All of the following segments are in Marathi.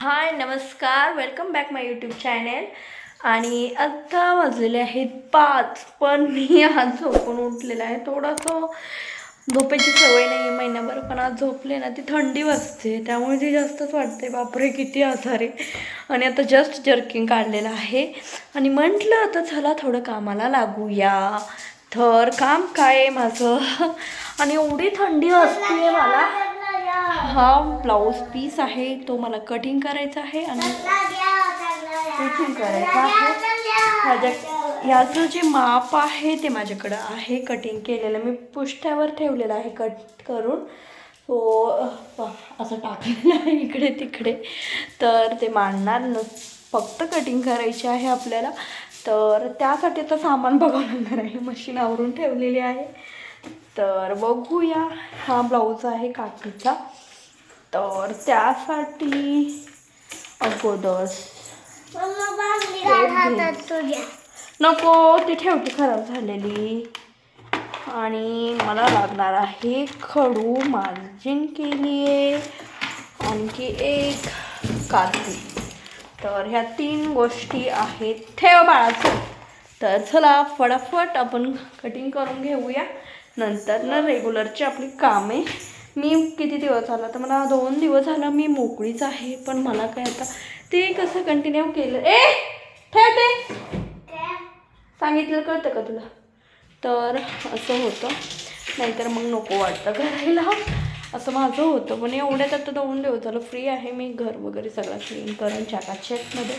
हाय नमस्कार. Welcome back my YouTube channel आणि आत्ता वाजलेले आहेत पाच पण मी आज झोपून उठलेला आहे. थोडंसं झोपेची सवय नाही आहे महिन्याभर पण आज झोपले ना ती थंडी वाजते. त्यामुळे ती जास्तच वाटते बापरे किती आजार. आहे आणि आता जस्ट जर्किंग काढलेलं आहे. आणि म्हटलं आता चला थोडं कामाला लागूया. तर काम काय आहे माझं? आणि एवढी थंडी वाजते मला. हा ब्लाऊज पीस आहे तो मला कटिंग करायचा आहे आणि स्टिचिंग करायचं आहे. माझ्या याचं जे माप आहे ते माझ्याकडं आहे. कटिंग केलेलं मी पुष्ट्यावर ठेवलेलं आहे कट करून. सो असं टाकलेलं आहे इकडे तिकडे. तर ते मांडणार न फक्त कटिंग करायची आहे आपल्याला. तर त्यासाठी तर सामान बघावं लागणार आहे. मशीन आवरून ठेवलेली आहे. तर बघूया हा ब्लाऊज आहे काकीचा. तर त्यासाठी अगोदर नको ती ठेवटी खराब झालेली. आणि मला लागणार आहे खडू मार्जिन केली आहे आणखी एक काती तर ह्या तीन गोष्टी आहेत. ठेव बाळाचं. तर चला फटाफट आपण कटिंग करून घेऊया. नंतर ना रेग्युलरची आपली कामे. मी किती दिवस झाला? तर मला दोन दिवस झाला मी मोकळीच आहे पण मला काय आता ते कसं कंटिन्यू केलं? ए! ठेव ते. सांगितलं कळतं का तुला? तर असं होतं. नाहीतर मग नको वाटतं करायला. असं माझं होतं पण एवढ्यात आता दोन दिवस झालं फ्री आहे. मी घर वगैरे सगळं क्लीन करून चॅकाचॅकमध्ये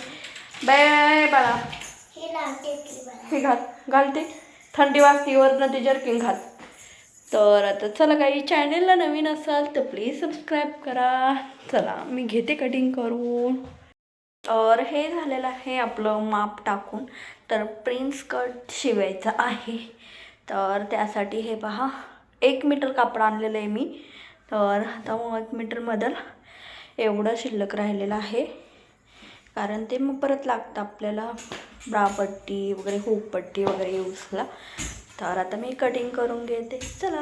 बाय बाळा. हे घाल घालते. थंडी वाजती वरनं ते जर्किंग घाल. तर आता चला काही चॅनेलला नवीन असाल तर प्लीज सबस्क्राईब करा. चला मी घेते कटिंग करून. तर हे झालेलं आहे आपलं माप टाकून. तर प्रिन्स कट शिवायचं आहे. तर त्यासाठी हे पहा एक मीटर कापड आणलेलं आहे मी. तर आता मग एक मीटरमधलं एवढं शिल्लक राहिलेलं आहे. कारण ते मग परत लागतं आपल्याला. ब्रापट्टी वगैरे हुपपट्टी वगैरे यूजला तर आता मी कटिंग करून घेते. चला.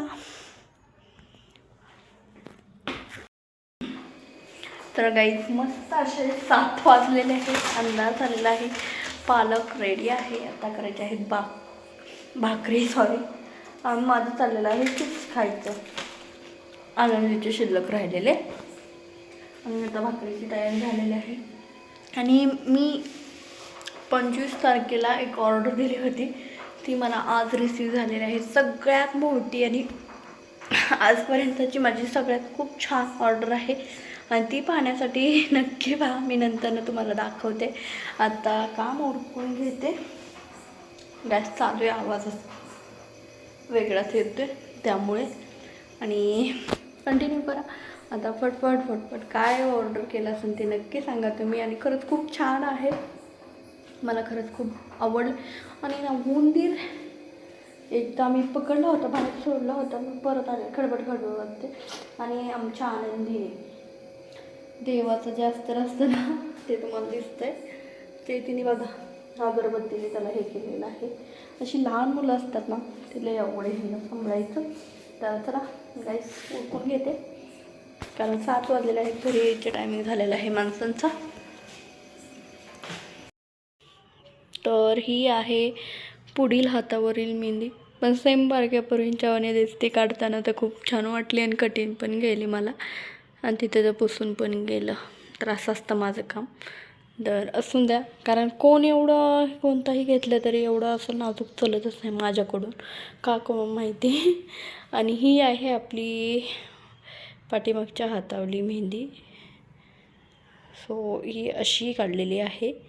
तर गाईज मस्त असे सात वाजलेले आहेत. अंदाज आलेला आहे. पालक रेडी आहे. आता करायचे आहेत बा भाकरी सॉरी माझं चाललेलं आहे चिप्स खायचं. आनंदीचे शिल्लक राहिलेले. आणि आता भाकरीची तयारी झालेली आहे. आणि मी पंचवीस तारखेला एक ऑर्डर दिली होती. ती मला आज रिसीव झालेली आहे. सगळ्यात मोठी आणि आजपर्यंतची माझी सगळ्यात खूप छान ऑर्डर आहे. आणि ती पाहण्यासाठी नक्की पहा. मी नंतरनं तुम्हाला दाखवते. आता काम ओरपून घेते. गॅस चालू आहे. आवाज वेगळाच येतो आहे त्यामुळे. आणि कंटिन्यू करा. आता फटफट फटफट. काय ऑर्डर केलं असेल ते नक्की सांगा तुम्ही. आणि खरंच खूप छान आहे. मला खरंच खूप आवडलं. आणि ना उंदीर एकदा मी पकडला होता बाहेर सोडला होता मग परत आले खडबड खडबड वाटते. आणि आमच्या आनंदी देवाचं जे अस्तर असतं ना ते तुम्हाला दिसतंय. ते तिने बघा अगरबत्तीने त्याला हे केलेलं आहे. अशी लहान मुलं असतात ना तिला एवढे हिंद सांभाळायचं. तर चला गाईस उरकून घेते. कारण सात वाजलेलं आहे घरी यायचे टायमिंग झालेला आहे माणसांचा. तर ही आहे पुढील हातावरील मेहंदी. पण सेम बारक्या पोरींच्या वाणी दिसते काढताना तर खूप छान वाटली आणि कठीण पण गेली मला. आणि तिथे तर पुसून पण गेलं. तर असं असतं माझं काम. तर असून द्या. कारण कोण एवढं कोणताही घेतलं तरी एवढं असं नाजूक चलतच नाही माझ्याकडून. का कोण माहिती? आणि ही आहे आपली पाठीमागच्या हातावली मेहंदी. सो ही अशी काढलेली आहे.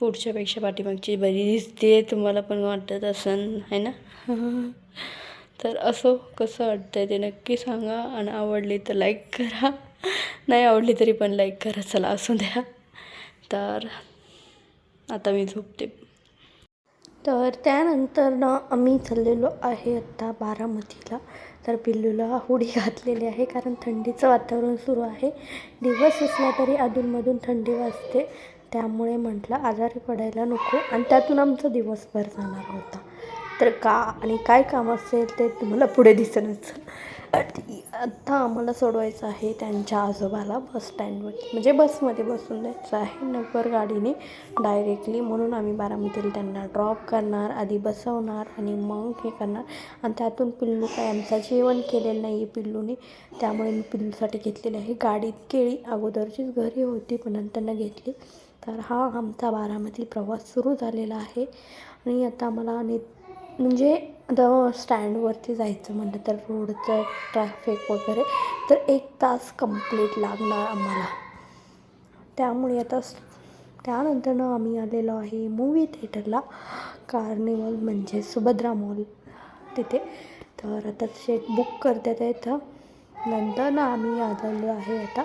पुढच्यापेक्षा पाठीमागची बरी दिसते तुम्हाला पण वाटत असन आहे ना? तर असं कसं वाटतं ते नक्की सांगा आणि आवडली तर लाईक करा. नाही आवडली तरी पण लाईक करा चला असू द्या. तर आता मी झोपते. तर त्यानंतर ना आम्ही चाललेलो आहे आत्ता बारामतीला. तर पिल्लूला हुडी घातलेली आहे कारण थंडीचं वातावरण सुरू आहे. दिवस असला तरी अधूनमधून थंडी वाजते. त्यामुळे म्हटलं आजारी पडायला नको. आणि त्यातून आमचा दिवसभर जाणार होता. तर का आणि काय काम असेल ते तुम्हाला पुढे दिसणच. आणि आत्ता आम्हाला सोडवायचं आहे त्यांच्या आजोबाला बस स्टँडवरती म्हणजे बसमध्ये बसून द्यायचं आहे. नगर गाडीने डायरेक्टली म्हणून आम्ही बारामतीला त्यांना ड्रॉप करणार आधी बसवणार आणि मग हे करणार. आणि त्यातून पिल्लू काय आमचं जेवण केलेलं नाही आहे पिल्लूने. त्यामुळे मी पिल्लूसाठी घेतलेली आहे. गाडीत केळी अगोदरचीच घरी होती पण नंतरनं घेतली. तर हा आमचा बारामती प्रवास सुरू झालेला आहे. आणि आता आम्हाला ने म्हणजे आता स्टँडवरती जायचं म्हटलं तर रोडचं ट्रॅफिक वगैरे तर एक तास कंप्लीट लागणार आम्हाला. त्यामुळे आता त्यानंतरनं आम्ही आलेलो आहे मूवी थिएटरला कार्निवल म्हणजे सुभद्रा मॉल तिथे. तर आता शेट बुक करतात इथं. नंतर ना आम्ही आलेलो आहे आता.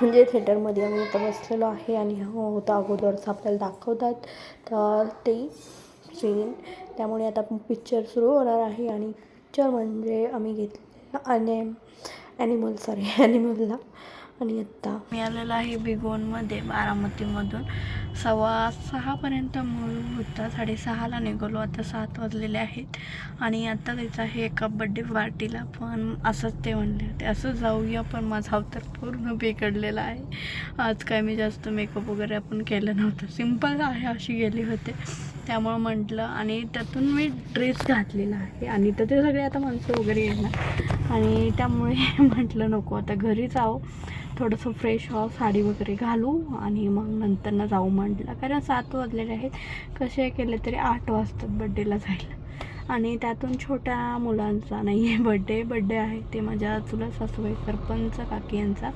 म्हणजे थिएटरमध्ये आम्ही आता बसलेलो आहे आणि हो होतं अगोदरच आपल्याला दाखवतात. तर ते सीन त्यामुळे आता पिक्चर सुरू होणार आहे आणि पिक्चर म्हणजे आम्ही घेतले आणि ॲनिमल सॉरी ॲनिमलला आणि आत्ता. मी आलेलो आहे बिगोनमध्ये बारामतीमधून. सव्वा सहापर्यंत मूवी होता. साडेसहाला निघालो. आता सात वाजलेले आहेत. आणि आता त्याचा आहे एका बड्डे पार्टीला पण असंच ते म्हणले होते असं जाऊया पण माझा अवतार पूर्ण बिघडलेला आहे. आज काय मी जास्त मेकअप वगैरे आपण केलं नव्हतं. सिंपल आहे अशी गेली होते. त्यामुळं म्हटलं आणि त्यातून मी ड्रेस घातलेला आहे. आणि तर ते सगळे आता माणसं वगैरे येणार. आणि त्यामुळे म्हटलं नको आता घरी जाऊ थोडंसं फ्रेश व्हावं साडी वगैरे घालू आणि मग नंतरनं जाऊ म्हटलं. कारण सात वाजलेले आहेत. कसे केले तरी आठ वाजतात बड्डेला जायला. आणि त्यातून छोट्या मुलांचा नाही आहे बड्डे बड्डे आहे ते माझ्या चुला सासूबाई सरपंच काकी यांचा.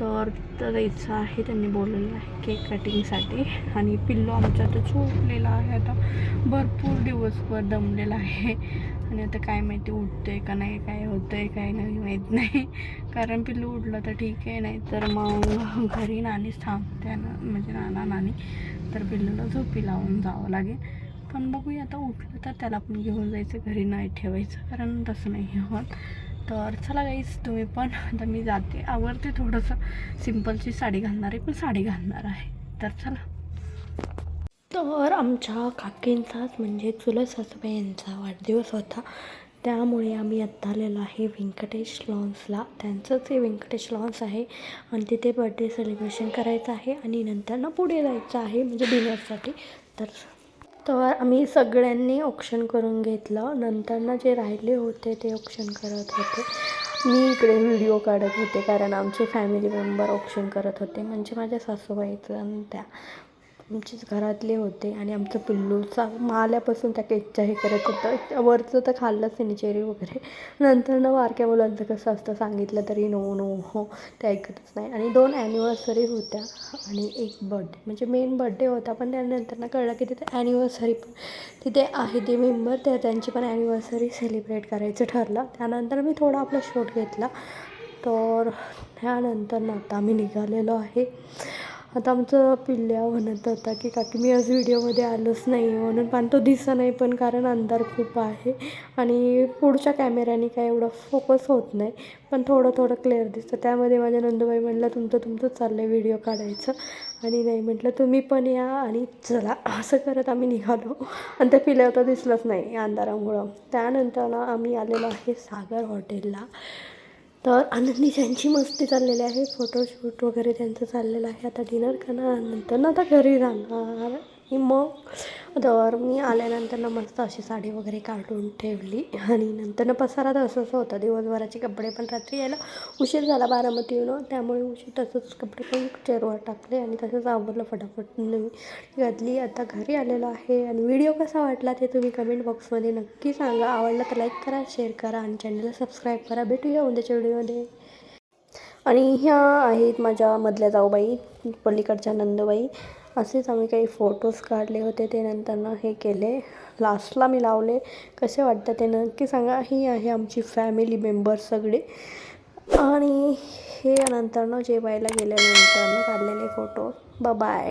तर तिथं जायचं आहे त्यांनी बोललेलं आहे केक कटिंगसाठी आणि पिल्लू आमचा तर झोपलेला आहे. आता भरपूर दिवसभर दमलेला आहे. आणि आता काय माहिती उठतंय का नाही काय होतंय काय नाही माहीत नाही. कारण पिल्लू उठलं तर ठीक आहे नाही तर मग घरी नानीच थांबते ना म्हणजे नाना नानी. तर पिल्लूला झोपी लावून जावं लागेल. पण बघूया आता उठलं तर त्याला पण घेऊन जायचं घरी नाही ठेवायचं. कारण तसं नाही होत. तर चला गाईस तुम्ही पण आता मी जाते. आवडते थोडंसं. सिम्पलची साडी घालणार आहे पण साडी घालणार आहे. तर चला. तर आमच्या काकींचाच म्हणजे चुलत सासूबाई यांचा वाढदिवस होता. त्यामुळे आम्ही आत्ता आलेलो आहे व्यंकटेश लॉन्सला. त्यांचंच हे व्यंकटेश लॉन्स आहे. आणि तिथे बड्डे सेलिब्रेशन करायचं आहे. आणि नंतर ना पुढे जायचं आहे म्हणजे डिनरसाठी तर तर आम्ही सगळ्यांनी ऑप्शन करून घेतलं. नंतरनं जे राहिले होते ते ऑप्शन करत होते. मी इकडे व्हिडिओ काढत होते कारण आमचे फॅमिली मेंबर ऑप्शन करत होते. म्हणजे माझ्या सासूबाईचं आणि त्या. आमचेच घरातले होते आणि आमचं पिल्लूचा माल्यापासून त्या केकच्या हे करत होतं. वरचं तर खाल्लंच त्याने चेरी वगैरे. नंतर ना बारक्या मुलांचं कसं असतं सांगितलं तरी नो नो हो. ते ऐकतच नाही. आणि दोन ॲनिव्हर्सरी होत्या आणि एक बड्डे म्हणजे मेन बड्डे होता पण त्यानंतर ना कळलं की तिथे ॲनिव्हर्सरी पण तिथे आहे. ते मेंबर त्या त्यांची पण ॲनिव्हर्सरी सेलिब्रेट करायचं ठरलं. त्यानंतर मी थोडा आपला शूट घेतला. तर त्यानंतर ना आता आम्ही निघालेलो आहे. आता आमचं पिल्ल्या म्हणत होता की काकी मी आज व्हिडिओमध्ये आलोच नाही म्हणून पण तो दिसत नाही पण कारण अंधार खूप आहे आणि पुढच्या कॅमेऱ्याने काय एवढं फोकस होत नाही पण थोडं थोडं क्लिअर दिसतं. त्यामध्ये माझ्या नंदूबाई म्हणलं तुमचं तुमचं चाललं आहे व्हिडिओ काढायचं. आणि नाही म्हटलं तुम्ही पण या आणि चला. असं करत आम्ही निघालो. आणि त्या पिल्या तर दिसलंच नाही अंधारामुळं. त्यानंतर ना आम्ही आलेलो आहे सागर हॉटेलला तर आनंदी त्यांची मस्ती चाललेली आहे. फोटोशूट वगैरे त्यांचं चाललेलं आहे. आता डिनर करणार नंतर ना आता घरी जाणार आणि मग तर मी आल्यानंतर ना मस्त अशी साडी वगैरे काढून ठेवली. आणि नंतर पसारा तर असंच होतं. दिवसभराचे कपडे पण रात्री यायला उशीर झाला बारामती येऊन. त्यामुळे उशीर तसंच कपडे पण चेअरवर टाकले आणि तसंच आवरलं फटाफट. मी घातली. आता घरी आलेलो आहे. आणि व्हिडिओ कसा वाटला ते तुम्ही कमेंट बॉक्समध्ये नक्की सांगा. आवडला तर लाईक करा शेअर करा आणि चॅनलला सबस्क्राईब करा. भेटूया उद्याच्या व्हिडिओमध्ये आणि ह्या आहेत माझ्या मधल्या जाऊबाई पलीकडच्या नंदबाई. असेच आम्ही काही फोटोज काढले होते ते नंतरनं हे केले. लास्टला मी लावले. कसे वाटतं ते नक्की सांगा. ही आहे आमची फॅमिली मेंबर्स सगळे. आणि हे नंतरनं जेवायला गेल्यानंतरनं काढलेले फोटो बाय